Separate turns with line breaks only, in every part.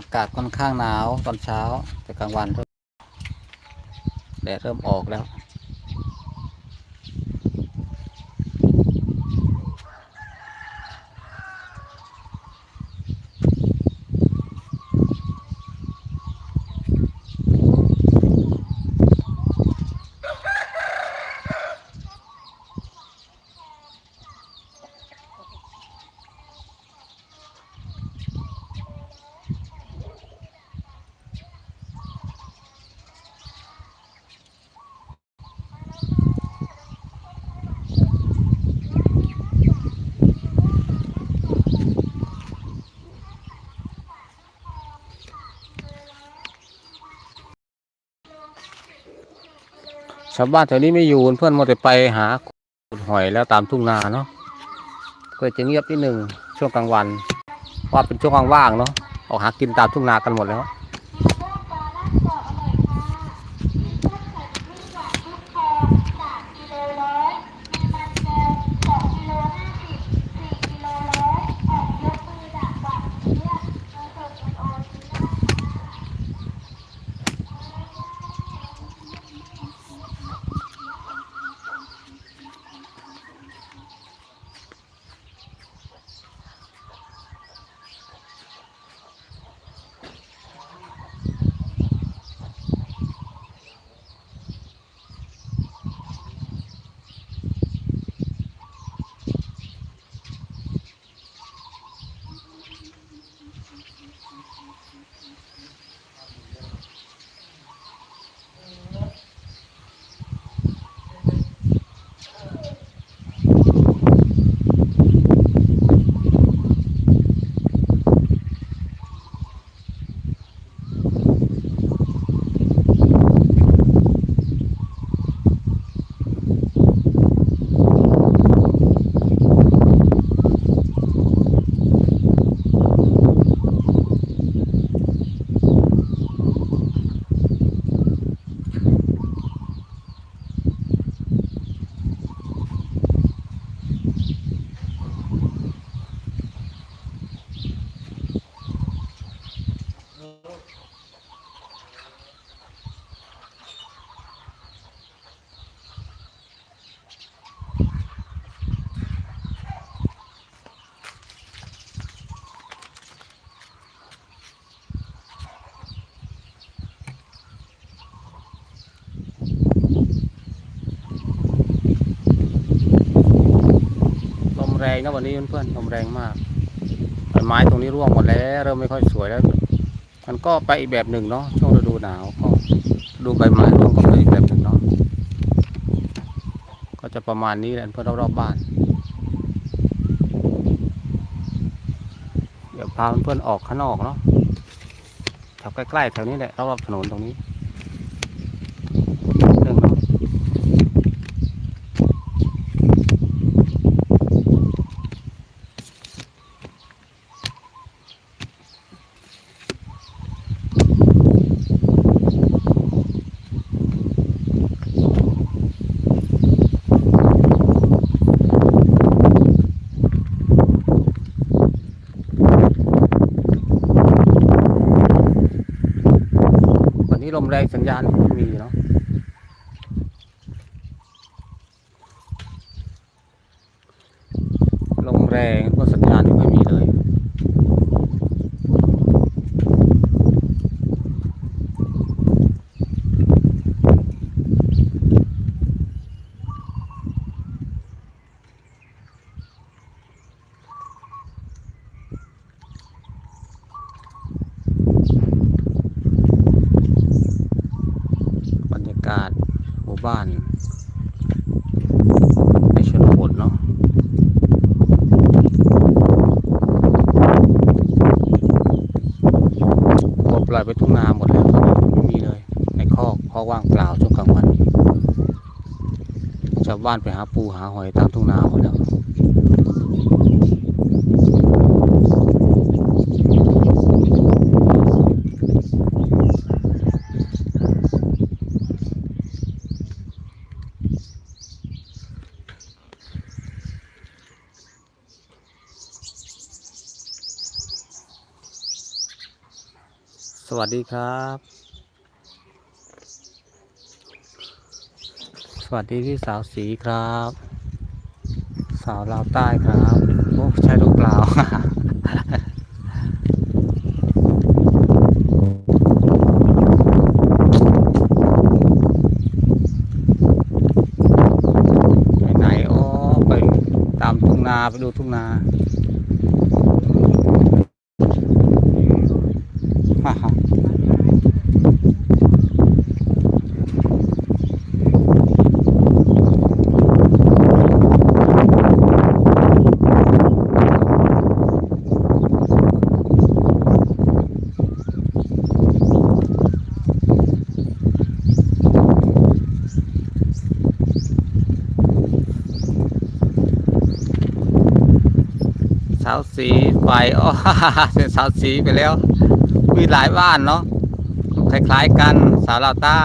อากาศค่อนข้างหนาวตอนเช้าแต่กลางวันแดดเริ่มออกแล้ว ชาวบ้านแถวนี้ไม่อยู่เพื่อนมัวแต่ไปหาขุดหอยแล้วตามทุ่งนาเนาะก็จะเงียบนิดหนึ่งช่วงกลางวัน ว่าเป็นช่วงว่างๆเนาะออกหากินตามทุ่งนากันหมดแล้ว นะวันนี้เพื่อนๆลมแรงมากต้นไม้ตรงนี้ร่วงหมดแล้ว เริ่มไม่ค่อยสวยแล้ว มันก็ไปอีกแบบหนึ่งเนาะช่วงฤดูหนาวก็ดูใบไม้ร่วงก็ไปอีกแบบหนึ่งเนาะก็จะประมาณนี้แหละเพื่อนรอบๆบ้าน เดี๋ยวพาเพื่อนๆออกข้างนอกเนาะแถวใกล้ๆแถวนี้แหละรอบๆถนนตรงนี้หนึ่งเนาะ วันนี้ล มแรงสัญญาณไม่มีเนาะลมแรงพวกสัญญาณไม่ค่อยมีเลย บรรยากาศหมู่ บ้านในชนบทเนาะก็ปล่อยไปทุ่งนาหมดแล้วไม่มีเลย ในคอกคอกว่างเปล่าช่วงกลางวันชาวบ้านไปหาปูหาหอยตามทุ่งนาหมดแล้ว สวัสดีครับ สวัสดีพี่สาวสีครับ สาวลาวใต้ครับ โอ้ใช่หรือเปล่า ไปไหนอ๋อไปตามทุ่งนาไปดูทุ่งนาฮ่าฮ่าสาวสีไฟ อ๋อเส้นสาวสีไปแล้ว มีหลายบ้านเนาะคล้ายๆกันสาวลาวใต้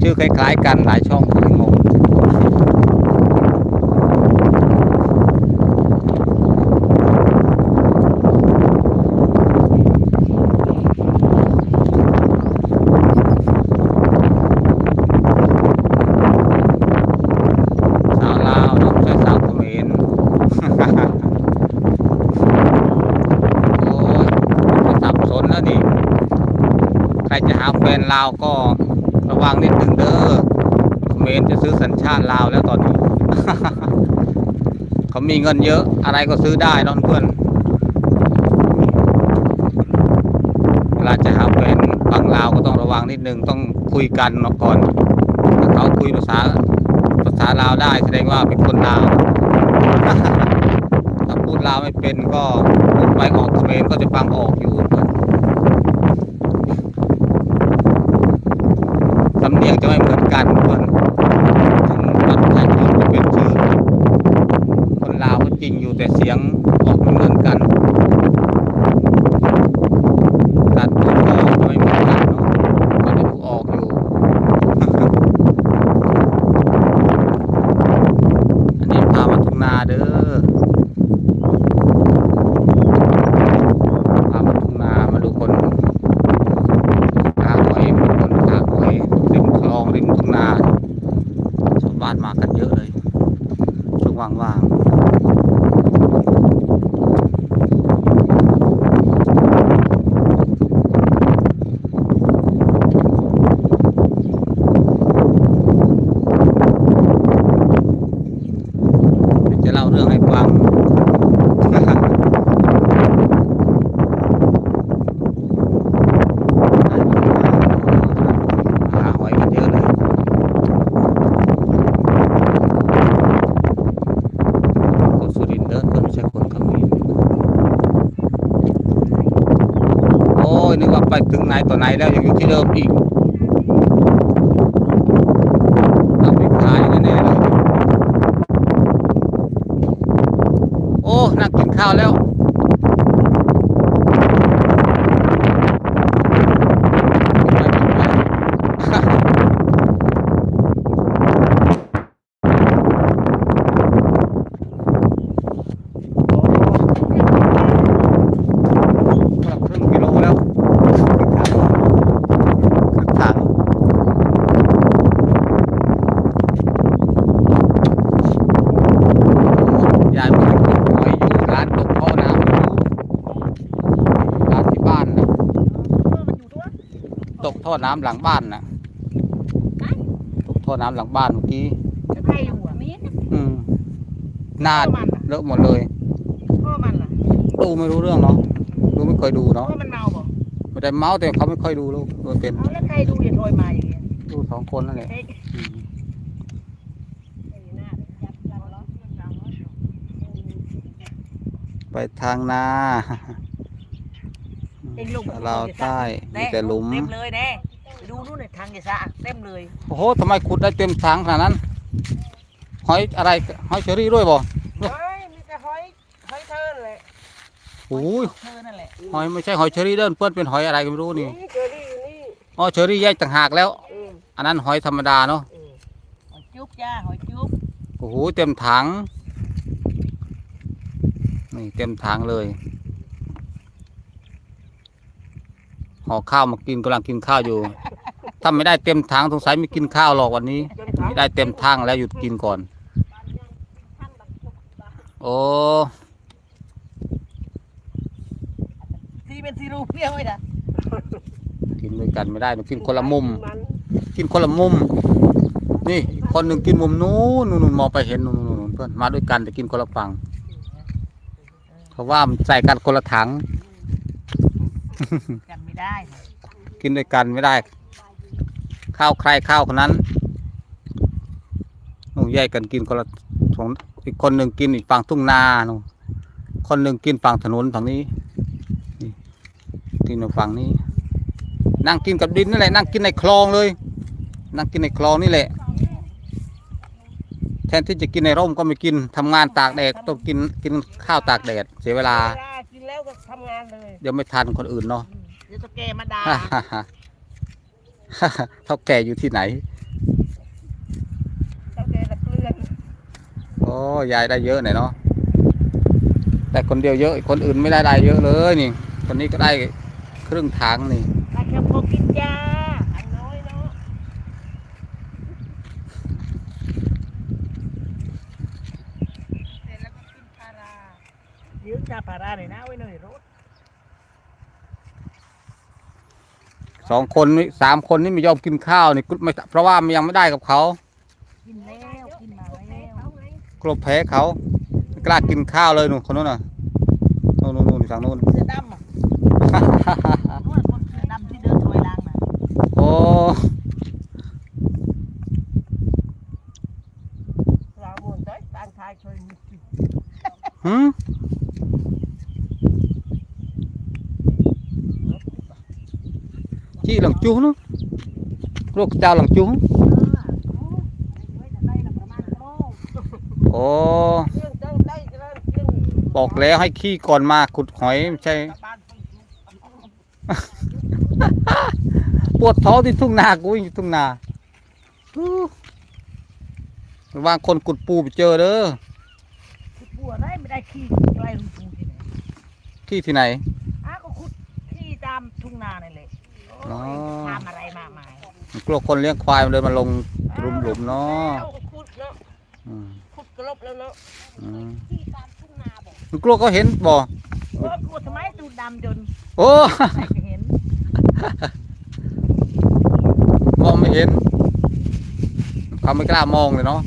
ชื่อคล้ายๆกันหลายช่องผมงง สาวลาวเนาะใช่สาวเขมร โอ้ยสับสนแล้วนี่ ใครจะหาแฟ นลาวก็ระวังนิดนึงเด้อเมรจะซื้อสัญชาติลาวแล้วตอนนี้ เขามีเงินเยอะ อะไรก็ซื้อได้เนอะเพื่อนเวลาจะหาแฟนฝั่งลาวก็ต้องระวังนิดนึงต้องคุยกันเนาะก่อนถ้าเขาคุยภาษาภาษาลาวได้แสดงว่าเป็นคนลาวถ้าพูดลาวไม่เป็นก็พูดไปออกเขมรก็จะฟังออกอยู่เพื่อน สำเนียงจะไม่เหมือนกันเพื่อนถึงบัตรประชาชนจะเป็นชื่อ คนลาวก็จริงอยู่แต่เสียงออกไม่เหมือนกันการพูดก็ไม่เหมือนกันเนาะก็จะดูออกอยู่ อันนี้พามาทุ่งนาเด้อ พามาทุ่งนามาดูคนหาหอยมาดูคนหาหอยริมคลองริมทุ่งนาชาวบ้านมากันเยอะเลย ช่วงว่างๆจะเล่าเรื่องให้ฟัง หาหอยกันเยอะเลย คนสุรินทร์เด้อคนไม่ใช่คนเขมรโอ้ยนึกว่าไปถึงไหนต่อไหน แล้วยังอยู่ที่เดิมอีกเองไปขายแน่ๆเลยโอ้นั่งกินข้าวแล้ว กลับครึ่งกิโลแล้วครึ่งถังยายมันตกหอยอยู่ร้านตกท่อน้ำอยู่ร้านที่บ้านนะตกท่อ น้ำหลังบ้านนะตกท่อน้ำหลังบ้านเมื่อกี้
จะใครอยู่อะมีด
อืมหน้า
พ่อมันล่ะ
เลอะหมดเลย
พ่อมันล่ะ
ดูไม่รู้เรื่องเนาะดูไม่เคยดู
พ่อ
เนาะ
มันเมาบ่
ไม่ได้เมาส์แต่เขาไม่ค่อยดูลูกดูเป็น
เอาแล้วใครดูอย่าโทรมาอย่างเงี้ย
ดูสองคนนั่นแหละ
เฮ้ย
อืม
หน้าเลยจับจับล้อจับล้อ
ไปทางนา
เองลุง
เราวใต้มีแต่หลุม
เต็มเลยแน่ไป ดูนู่นน่ะทางยาซะเต็มเลย
โอ้โหทำไมขุดได้เต็มถังขนาดนั้น หอยอะไร หอยเชอรี่ด้วยบ่
เฮ้ย มีแต่หอย หอยเทินเลย
โอ้ย
เทินนั่นแหละ
หอยไม่ใช่หอยเชอรี่เดินเปื้อนเป็นหอยอะไรก็ไม่รู้นี่
นี่เจอรี่อยู่นี่
อ๋อ เชอรี่แยกต่างหากแล้ว
อืม
อันนั้นหอยธรรมดาเนาะ
อืมหอยจุ๊บจ้า หอยจุ๊บ
โอ้โห เต็มถัง นี่เต็มถังเลยห่อข้าวมากินกำลังกินข้าวอยู่ ถ้าไม่ได้เต็มถังสงสัยไม่กินข้าวหรอกวันนี้ ไม่ได้เต็มถังแล้วหยุดกินก่อน โอ้
ซีเป็นซีรูเปรี้ยวไว้นะ
กินด้วยกันไม่ได้มันกินคนละมุม
มัน
กินคนละมุม นี่อีกคนหนึ่งกินมุมนู้นนู่นนู่นมองไปเห็นนู่นนู่นนู่นเพื่อนมาด้วยกันแต่กินคนละฝั่งเพราะว่ามันใส่กันคนละถัง
กันไม่ได้นะ
กินด้วยกันไม่ได้ ข้าวใครข้าวคนนั้นหนูแยกกันกินคนละของอีกคนหนึ่งกินอีกฝั่งทุ่งนาหนูคนหนึ่งกินฝั่งถนนฝั่งนี้นี่กินอยู่ฝั่งนี้ นั่งกินกับดินนี่แหละนั่งกินในคลองเลย นั่งกินในคลองนี่แหละ แทนที่จะกินในร่มก็ไม่กินทำงานตากแดดต้องกินกินข้าวตากแดดเสียเวลา
เวลา กินแล้วก็ทำงานเลย
เดี๋ยวไม่ทันคนอื่นเนาะ
เดี๋ยวจะแกมาด่า
เท่าแก่อยู่ที่ไหน
เจ้าแกจะเกลือน
โอ้ยายได้เยอะหน่อยเนาะแต่คนเดียวเยอะอีกคนอื่นไม่ได้ได้เยอะเลยนี่ คนนี้ก็ได้ครึ่งถังนี่
ถ้าแค่พอกินยาอันน้อยเนาะเสร็จแล้วก็กินพารายืมชาพาราหน่อยนะไว้หน่อยรถ
สองคนนี่สามคนนี่ไม่ยอมกินข้าวนี่กุไม่เพราะว่ามันยังไม่ได้กับเขา
กินแล้วกินมาแล้ว
กลัวแพ้เขาไม่กล้ากินข้าวเลยหนูคนนู้นน่ะนู่นนู่นนู่นฝั่งนู้น
เสื้อดำอะนู่นคนเสื้อดำที่เดินถอยหลังน่ะ
โอ้
เราบุญเต้ยตานชายช่วยมีกิน
หืม หลังจูนู้นลูกเจ้าหลังจูโอ้
เครื่องจังได้ก็ได้เครื่อง
บอกแล้วให้ขี้ก่อนมาขุดหอยไม่ใช่
บ้านต้อง
ปวดท้องที่ทุ่งนากูวิ่งอยู่ทุ่งนาอู้ระวางคนกุดปูไปเจอเด้อ
ขุดบัวได้ไม่ได้ขี้ไกลลุงปูที่ไหน
ที่ที่ไหน
อ้าก็ขุดขี้ตามทุ่งนานี่แหละโอ้ย
อ๋อ
ทำอะไรมากมาย
กลัวคนเลี้ยงควายมันเลยมาลงหลุมหลุมๆเนาะ
เอาก็ขุดเนาะ
อืม
ขุดกระลบแล้วเนาะ
อืม
ขี้ตามทุ่งนาบอก
มันกลัวเขาเห็นบ่
โอ้กลัวทำไมตูดดำจน
โอ้
ใครจะเห็น
มองไม่เห็นเขาไม่กล้ามองเลยเนาะ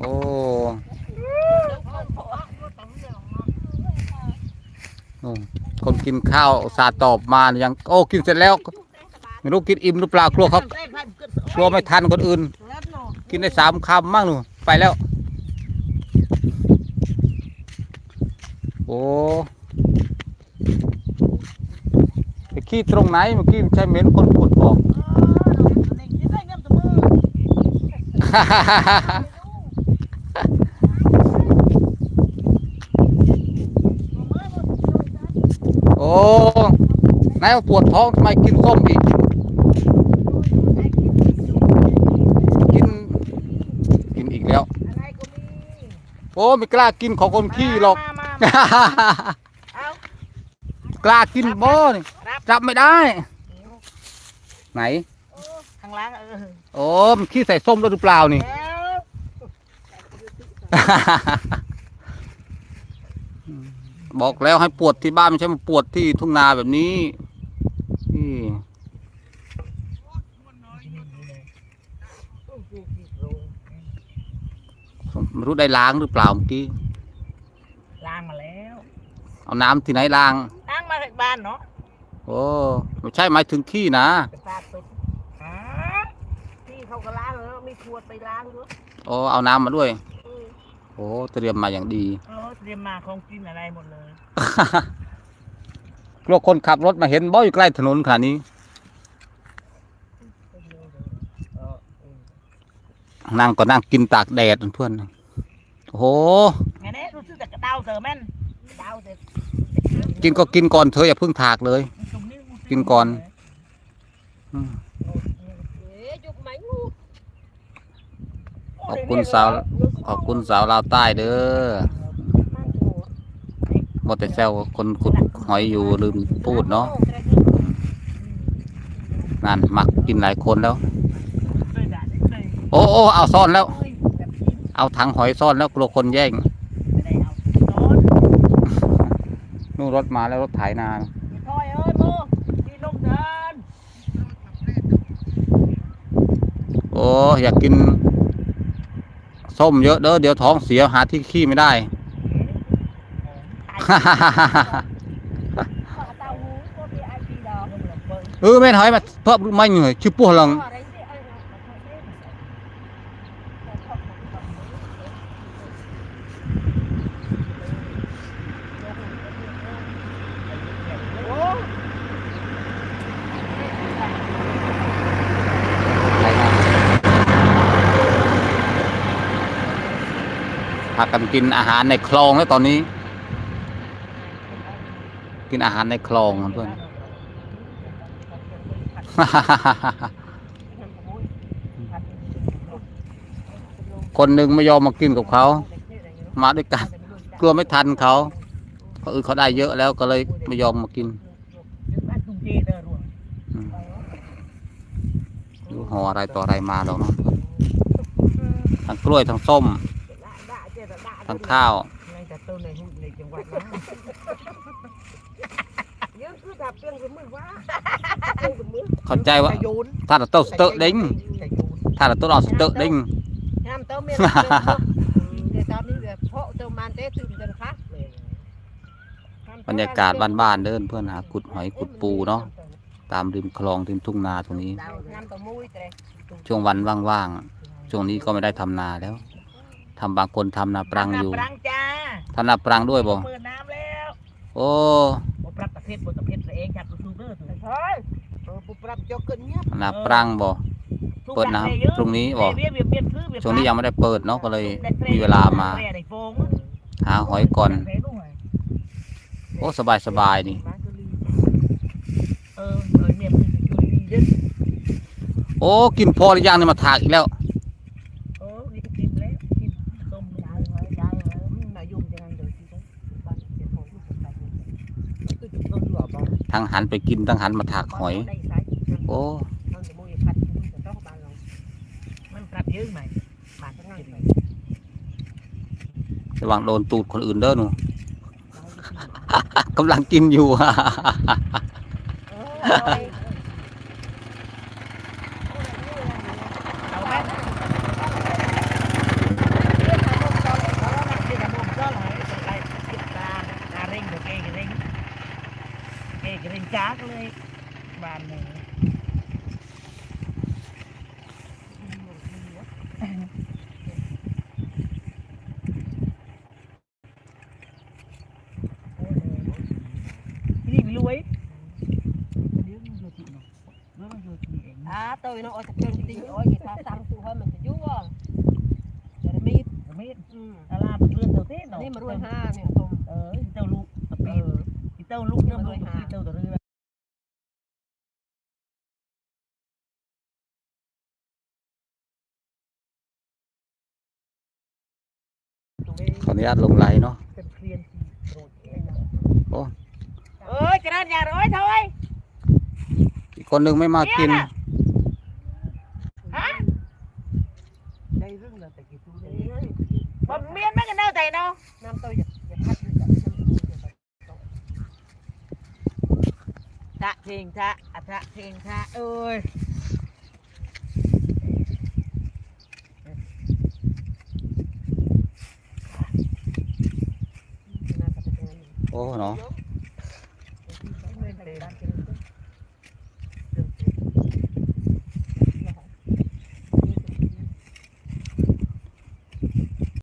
โอ้นู่นคน กินข้าวสาตอบมายังโอ้กินเสร็จแล้วไม่รู้กินอิ่มหรือเปล่ากลัวเขากลัวไม่ทันคนอื่น กินได้สามคำมั่งหนูไปแล้ว โอ้ไปขี้ตรงไหนเมื่อกี้ใช่เหม็นคนขุดบอก อ้นายปวดท้องทำไมกินส้มอีก กิน กินอีกแล้วโอ้ไม่กล้ากินของคนขี้หรอก
เอา
กล้ากินบ่นี่
รับ
จับไม่ได้ ไหน
ข้างล่างเออ
โอ้มันขี้ใส่ส้มด้วยหรือเปล่านี่
แล้ว
บอกแล้วให้ปวดที่บ้านไม่ใช่มาปวดที่ทุ่งนาแบบนี้นี่ไม่รู้ได้ล้างหรือเปล่าเมื่อกี้
ล้างมาแล้ว
เอาน้ำที่ไหนล้าง
ล้างมาจากบ้านเนาะ
โอ้ไม่ใช่หมายถึงขี้นะ
เป็นปลาตุดฮะพี่เขาก็ล้างแล้วมีขวดไปล้างด้วย
โอ้เอาน้ำมาด้วย
เออ
โอ้เตรียมมาอย่างดี
เออเตรียมมาของกินอะไรหมดเลย
กลัวคนขับรถมาเห็นบ่อยู่ใกล้ถนนขนาดนี้
เออเออ
นั่งก็นั่งกินตากแดดเพื่อนโอ้โห
ไงเนี่ยรู้สึกแต่กระเดาเถอะแม่นกระเดาเถอะ
กินก็กินก่อนเธอะอย่าเพิ่งถากเลย
ตรงนี้
กินก่อน อืม
เอ๊ะจุกไหมงู
ขอบคุณสาวขอบคุณสาวลาวใต้เด้อหมดแต่แซวคนขุดหอยอยู่ลืมพูดเนาะนั่นมักกินหลายคนแล้ว โอ้โอ้เอาซ่อนแล้ว เอาถังหอยซ่อนแล้วกลัวคนแย่ง
นู่
นรถมาแล้วรถไถนา
ยนนมเดิน
โอ้อยากกิน ส้มเยอะเด้อเดี๋ยวท้องเสียหาที่ขี้ไม่ได้
เต้าหู้ตัวพี่ไอพีดอก
เออแม่นหอยมาเพิ่มไม่เหนื่อยชื่อปั้วหลัง
โอ้
พากันกินอาหารในคลองแล้วตอนนี้ กินอาหารในคลองเพื่อนคนหนึ่งไม่ยอมมากินกับเขา มาด้วยกัน กลัวไม่ทันเขาเขาอื่นเขาได้เยอะแล้วก็เลยไม่ยอมมากิน
ดู
ห่ออะไรต่ออะไรมาหรอกเนาะทั้งกล้วยทั้งส้ม ทั้งข้าว
ในแต่ต้นในหุ้นในจังหวัดนะยังคือดับเครื่องกับมือว่า
เข้าใจว่า
โยน
ถ้าเราต้นสเตอร์ดิ้งถ้าเราต้นเอาสเตอร์ดิ้ง
ห้ามเต้าเมียเดี๋ยวตอนนี้เดี๋ยวเพาะเต้ามันเต้ตื่นกันคักเลย
บรรยากาศบ้านๆเดินเพื่อนหาขุดหอยขุดปูเนาะตามริมคลองริมทุ่งนาตรงนี้
น้ำเต้ามุ้ยเต้
ช่วงวันว่างๆช่วงนี้ก็ไม่ได้ทำนาแล้ว ทำบางคนทำนาปรังอยู่
ปรังจ้า
ทำนาปรังด้วยบ่
เปิดน้ำแล้ว
โอ้
บ่ปรับประเภทบ่ประเภทเองจากยูทูบเบอร์ตัวใช่เออบ่ปรับจกเกินเนี้ย
ทำนาปรังบ่เปิดน้ำพรุ่งนี้บ่ช่วงนี้ยังไม่ได้เปิดเนาะก็เลยมีเวลามา หาหอยก่อน โอ้สบายสบายๆนี่
เออเออเนี่ยมันอยู่ดีเด้อ
โอ้กินพอหรือยังเนี่ยมาถากอีกแล้ว
เออนี่ก็กินแล้วกินต้มยายไว้ยายไว้อืมนายุ่มจังไงเดี๋ยวสิเด้อบ้านเดี๋ยวโทรลูกไปเลยคือจุดต้นหัวบ่
ทั้งหันไปกินทั้งหันมาถากหอย โอ้
ระ
วังโดนตูดคนอื่นเด้อหนูกำลังกินอยู่
เอาไหมจ้าเลยบ้านหนึ่งนี่ไม่รวยเดี๋ยวมันอยู่ที่ไหนเดี๋ยวมันอยู่ที่เอ ง
À, tôi nó ôi thật chân đi ôi người ta tăng tu hơn mình phải chú à. Giờ là mít.
ไม่
Ừ.
ตลาดเรื่องเต่าเต้นเนาะ
Đi mà ruồi ha nè không.
เออเต้าลูกตะปีเต้าลูกเต้าลู ơi cái đó nhà rồi thôi. Thì con đừng mới mà kiên à? hả? Bấm miên mấy cái nào tay đâu
nam tôi thạ thiền thạ
à thạ thiền thạ ơi ô
nó.